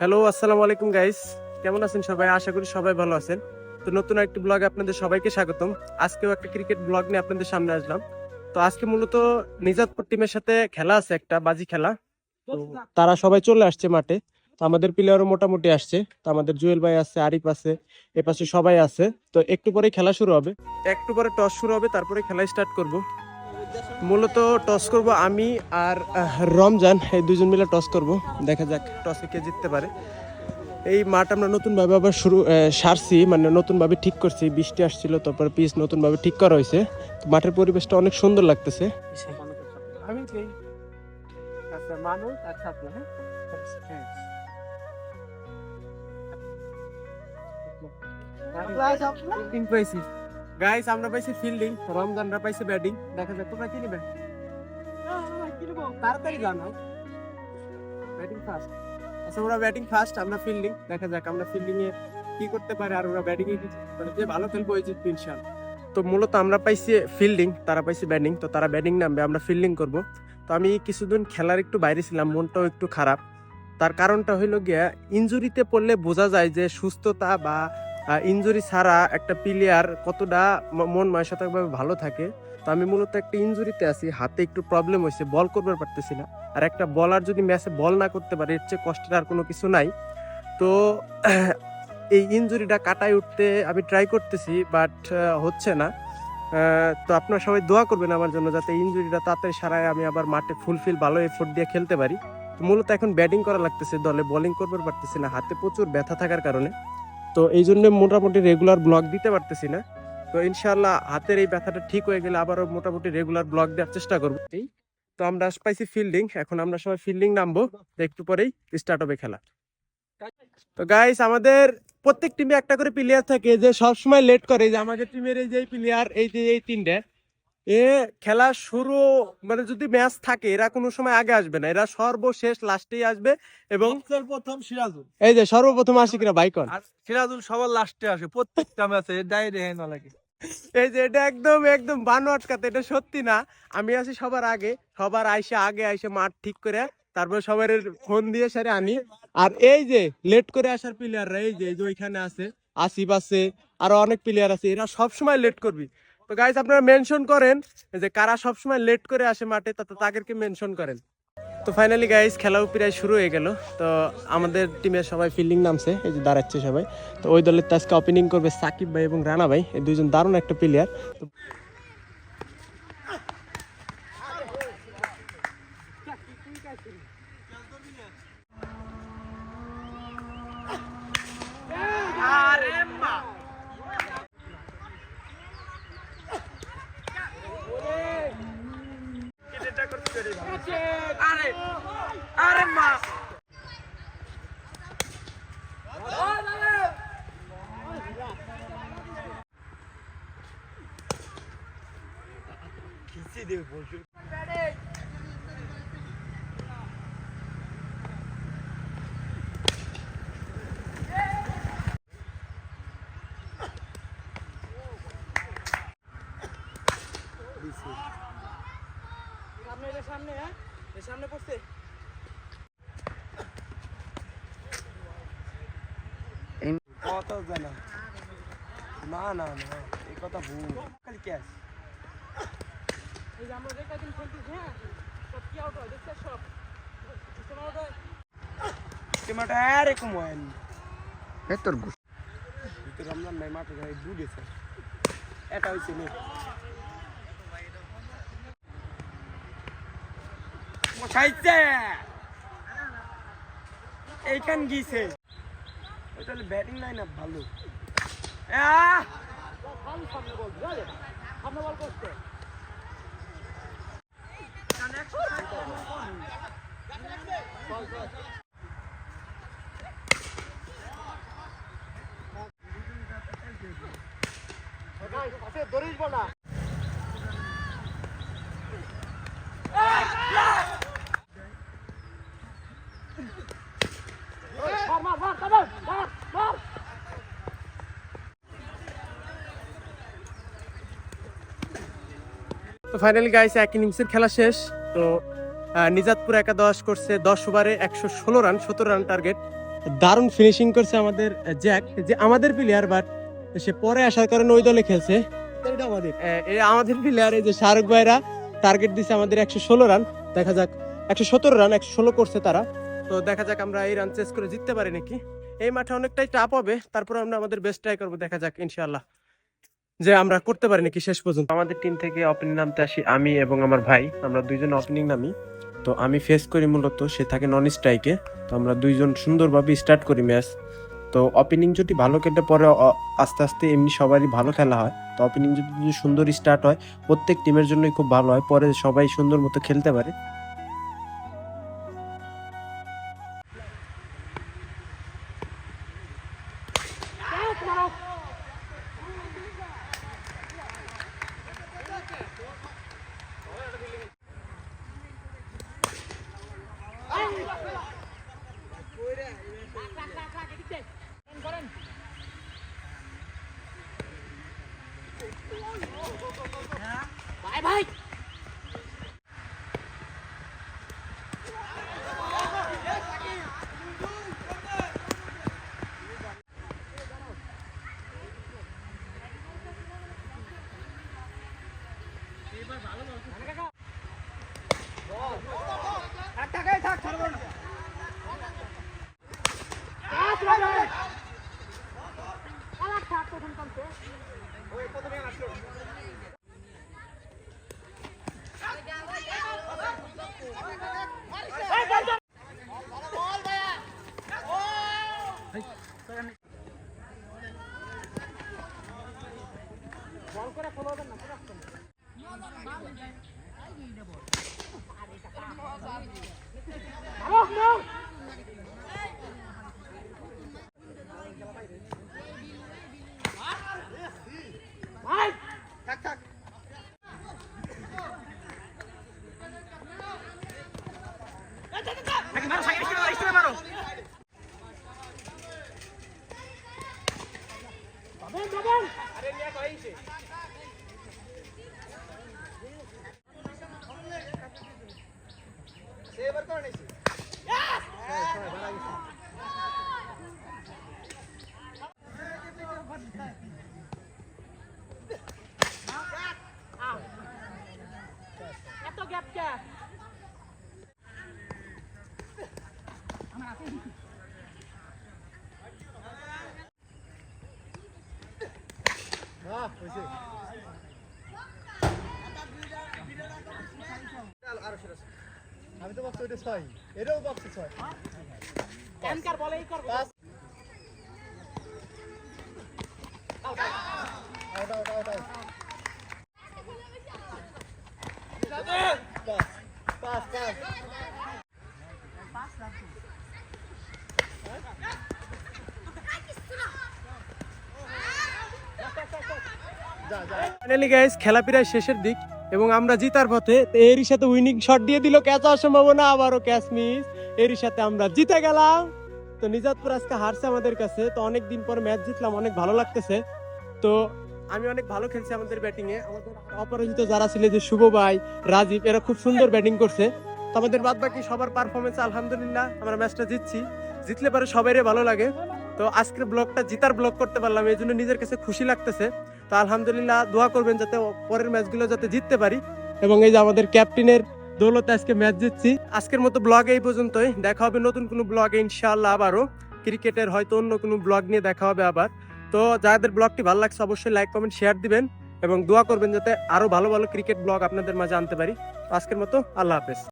Hello আসসালামু আলাইকুম guys কেমন আছেন সবাই? আশা করি সবাই ভালো আছেন। তো নতুন একটি ব্লগে আপনাদের সবাইকে স্বাগতম। আজকেও একটা ক্রিকেট ব্লগ নিয়ে আপনাদের সামনে আসলাম। তো আজকে মূলত নিজাতপুর টিমের সাথে খেলা আছে একটা, বাজি খেলা। তো তারা সবাই চলে আসছে মাঠে। তো আমাদের প্লেয়ারও মোটামুটি আসছে। তো আমাদের জুয়েল ভাই আছে, আরিফ আছে, এ পাশে সবাই আছে। তো একটু পরে খেলা শুরু হবে। একটু পরে টস শুরু হবে, তারপরে খেলা স্টার্ট করব। মূলত টস করব আমি আর রমজান এই দুজন মিলে টস করব। দেখা যাক টসে কে জিততে পারে। এই মাঠ আমরা নতুনভাবে আবার শুরু সারছি মানে নতুনভাবে ঠিক করছি। বৃষ্টি আসছিল তারপর পিচ নতুনভাবে ঠিক করা হয়েছে। মাঠের পরিবেশটা অনেক সুন্দর লাগতেছে। আমি আচ্ছা মানুষ আচ্ছা গাইস আমরা পাইছি ফিল্ডিং রমজানরা পাইছে ব্যাটিং দেখা যাক, তোমরা কি নিবে? তাড়াতাড়ি জানাও ব্যাটিং ফার্স্ট আচ্ছা ওরা ব্যাটিং ফার্স্ট আমরা ফিল্ডিং দেখা যাক, আমরা ফিল্ডিং এ কি করতে পারে আর ওরা ব্যাটিং এ মানে যে ভালো খেলব ওই যে ইনশাআল্লাহ তো মূলত আমরা পাইছি ফিল্ডিং তারা পাইছে ব্যাটিং তো তারা ব্যাটিং নামবে, আমরা ফিল্ডিং করব। তো আমি কিছুদিন খেলার একটু বাইরে ছিলাম, মনটাও একটু খারাপ। তার কারণটা হইল গিয়া ইনজুরিতে পড়লে বোঝা যায় যে সুস্থতা বা ইনজুরি ছাড়া একটা প্লেয়ার কতটা মন মানসিকভাবে ভালো থাকে, তো আমি মূলত একটা ইনজুরিতে আছি, হাতে একটু প্রবলেম হয়েছে বল করতে পারতেছি না। আর একটা বলার যদি ম্যাচে বল না করতে পারে, এর চেয়ে কষ্টের আর কোনো কিছু নাই। তো এই ইনজুরিটা কাটায় উঠতে আমি ট্রাই করতেছি বাট হচ্ছে না। তো আপনারা সবাই দোয়া করবেন আমার জন্য যাতে ইনজুরিটা তাড়াতাড়ি সারায়, আমি আবার মাঠে ফুলফিল ভালো এফোর্ট দিয়ে খেলতে পারি। মূলত এখন ব্যাটিং করা লাগতেছে দলে বোলিং করতে পারতেছি না, হাতে প্রচুর ব্যথা থাকার কারণে। তো এই জন্য মোটামুটি রেগুলার ব্লগ দিতে পারতেছি না। তো ইনশাল্লাহ হাতের এই ব্যথাটা ঠিক হয়ে গেলে আবারও মোটামুটি রেগুলার ব্লগ দেওয়ার চেষ্টা করব। এই তো আমরা পাইছি ফিল্ডিং এখন আমরা সবাই ফিল্ডিং নামবো একটু পরেই স্টার্ট হবে খেলা। তো গাইস আমাদের প্রত্যেক টিমে একটা করে প্লেয়ার থাকে যে সবসময় লেট করে, যে আমাদের টিমের এই যে প্লেয়ার এই যে, এই তিনটে এ খেলা শুরু মানে যদি ম্যাচ থাকে এরা কোনো সময় আগে আসবে না। এরা সর্বশেষ লাস্টেই আসবে এবং প্রথম সিরাজুল। এই যে সর্বপ্রথম আশিকরা বাইকন? আর সিরাজুল সবার লাস্টে আসে প্রত্যেকটা ম্যাচে ডাইরে হেন লাগে। এই যে এটা একদম একদম বানো আটকাতে এটা সত্যি না। আমি আছি সবার আগে সবার আইসে আগে আইসে মাঠ ঠিক করে তারপর সবার ফোন দিয়ে সারে আনি। আর এই যে লেট করে আসার প্লেয়াররা এই যে এই যে ওইখানে আছে আসিফ আছে আরও অনেক প্লেয়ার আছে এরা সব সময় লেট করবি। তো গাইজ আপনারা মেনশন করেন যে কারা সবসময় লেট করে আসে মাঠে তা তাদেরকে মেনশন করেন। তো ফাইনালি গাইজ খেলাও প্রায় শুরু হয়ে গেল। তো আমাদের টিমের সবাই ফিল্ডিং নামছে, এই যে দাঁড়াচ্ছে সবাই। তো ওই দলের তো আজকে ওপেনিং করবে সাকিব ভাই এবং রানা ভাই, এই দুজন দারুণ একটা প্লেয়ার আরে আরে মা। কথা জানা না না না এই কথা ভুল খালি ক্যাশ টিমাটা এরকম হয়নি তোর গু- ভিতরে রমজান ভাই মাঠে যাই বুড়েছে এটা হয়েছে নে খাইছে এইখান গিয়েছে ওইটা ব্যাটিং লাইন আপ ভালো। আহ তো ফাইনালি গাইস এক ইনিংসের খেলা শেষ। তো নিজাতপুর একাদশ করছে দশ ওভারে একশো ষোলো রান সতেরো রান টার্গেট দারুণ ফিনিশিং করছে আমাদের জ্যাক যে আমাদের প্লেয়ার বাট সে পরে আসার কারণে ওই দলে খেলছে। আমাদের। আমাদের প্লেয়ার এই যে শাহরুখ ভাইরা টার্গেট দিছে আমাদের একশো ষোলো রান দেখা যাক, একশো সতেরো রান একশো ষোলো করছে তারা। তো দেখা যাক আমরা এই রান চেস করে জিততে পারি নাকি। এই মাঠে অনেকটাই টাপ হবে, তারপর আমরা আমাদের বেস্ট ট্রাই করব, দেখা যাক, ইনশাআল্লাহ। যে আমরা করতে পারি নাকি শেষ পর্যন্ত। আমাদের টিম থেকে ওপেনিং নামতে আসি আমি এবং আমার ভাই। আমরা দুইজন ওপেনিং নামি। তো আমি ফেস করি মূলত, সে থাকে নন স্ট্রাইকে তো আমরা দুইজন সুন্দরভাবে স্টার্ট করি ম্যাচ। তো ওপেনিং যদি ভালো কেটে পরে আস্তে আস্তে এমনি সবারই ভালো খেলা হয়। তো ওপেনিং যদি সুন্দর স্টার্ট হয়, প্রত্যেক টিমের জন্যই খুব ভালো হয়। পরে সবাই সুন্দর মতো খেলতে পারে। bãi bay Hãy subscribe cho kênh Ghiền Mì Gõ Để không bỏ lỡ những video hấp dẫn Oh, no! আমি তো বক্স ওইটা ছয়। এটাও বক্সে ছয়। পাঁচ। ওটা out, out, out. পাঁচ, পাঁচ, পাঁচ। যা, যা। ফাইনালি গাইস খেলা প্রায় শেষের দিক, এবং আমরা জিতার পথে এরই সাথে উইনিং শট দিয়ে দিল ক্যাচ হওয়ার সম্ভাবনা, আবারও ক্যাচ মিস এরই সাথে আমরা জিতে গেলাম। তো নিজাতপুর আজকে হারছে আমাদের কাছে, তো অনেক দিন পর ম্যাচ জিতলাম, অনেক ভালো লাগতেছে। তো আমি অনেক ভালো খেলছি আমাদের ব্যাটিং এ। আমাদের অপরাজিত যারা ছিল যে শুভ ভাই, রাজীব, এরা খুব সুন্দর ব্যাটিং করছে। তো আমাদের বাদ বাকি সবার পারফরমেন্স আলহামদুলিল্লাহ, আমরা ম্যাচটা জিতছি। জিতলে পারে সবাইরে ভালো লাগে। তো আজকের ব্লগটা, জিতার ব্লগ করতে পারলাম, এই জন্য নিজের কাছে খুশি লাগতেছে। তো আলহামদুলিল্লাহ দোয়া করবেন যাতে পরের ম্যাচগুলো যাতে জিততে পারি। এবং এই যে আমাদের ক্যাপ্টেনের দৌলতে আজকে ম্যাচ জিতছি। আজকের মতো ব্লগ এই পর্যন্তই। দেখা হবে নতুন কোনো ব্লগে ইনশাআল্লাহ আবারও। ক্রিকেটের হয়তো অন্য কোনো ব্লগ নিয়ে দেখা হবে আবার। তো যাদের ব্লগটি ভালো লাগছে অবশ্যই লাইক, কমেন্ট, শেয়ার দিবেন এবং দোয়া করবেন যাতে আরও ভালো ভালো ক্রিকেট ব্লগ আপনাদের মাঝে আনতে পারি। আজকের মতো আল্লাহ হাফেজ।